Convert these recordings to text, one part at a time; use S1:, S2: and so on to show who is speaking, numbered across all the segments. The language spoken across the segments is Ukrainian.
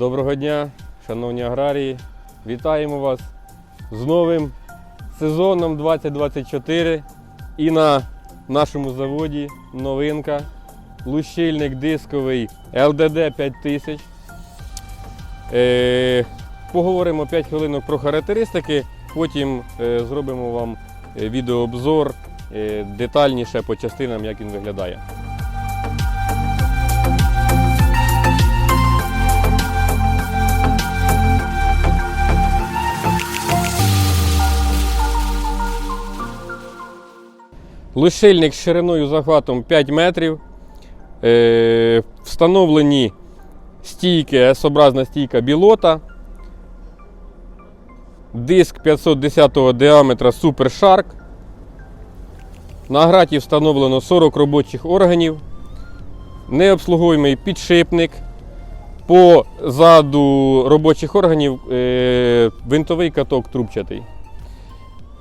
S1: Доброго дня, шановні аграрії. Вітаємо вас з новим сезоном 2024. І на нашому заводі новинка. Лущильник дисковий LDD 5000. Е, поговоримо 5 хвилинок про характеристики, потім е, зробимо вам е, відеообзор е, детальніше по частинам, як він виглядає. Лишильник з шириною захватом 5 метрів. Е, встановлені стійки, S-образна стійка білота. Диск 510 діаметра Super Shark. На граті встановлено 40 робочих органів. Необслуговуємий підшипник. Позаду робочих органів е, винтовий каток трубчатий.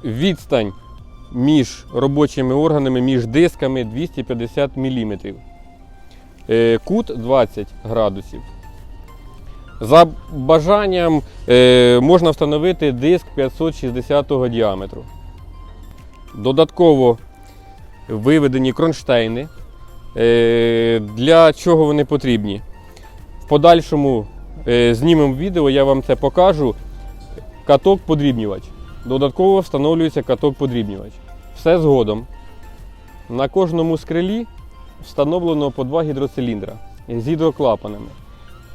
S1: Відстань між робочими органами, між дисками 250 мм. Е, Кут 20 градусів. За бажанням е, можна встановити диск 560 діаметру. Додатково виведені кронштейни. Е, Для чого вони потрібні? В подальшому знімемо відео, я вам це покажу. Каток подрібнювач. Додатково встановлюється каток подрібнювач. Все згодом. На кожному скрилі встановлено по два гідроциліндра з гідроклапанами.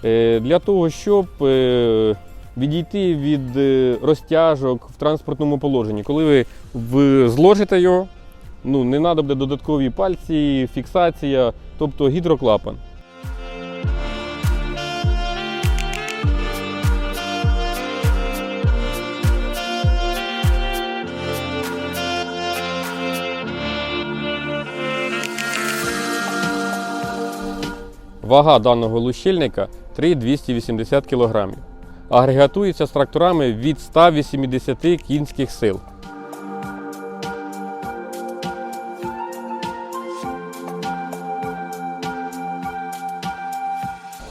S1: Е, Для того, щоб е, відійти від е, розтяжок в транспортному положенні. Коли ви зложите його, ну, не треба буде додаткові пальці, фіксація, тобто гідроклапан. Вага даного лущильника 3,280 кг. Агрегатується з тракторами від 180 кінських сил.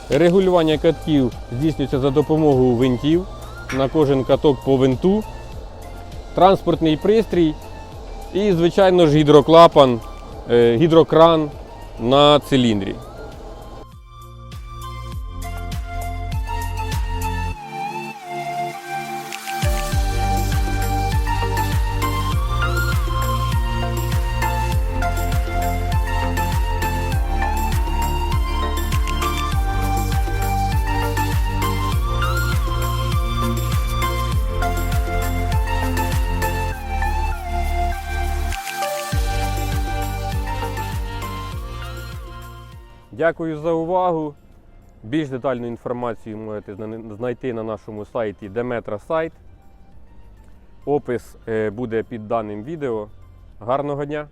S1: Регулювання катків здійснюється за допомогою винтів. На кожен каток по винту, транспортний пристрій і, звичайно ж, гідроклапан, е, гідрокран на циліндрі. Дякую за увагу. Більш детальну інформацію можете знайти на нашому сайті Demetra Сайт. Опис е, буде під даним відео. Гарного дня!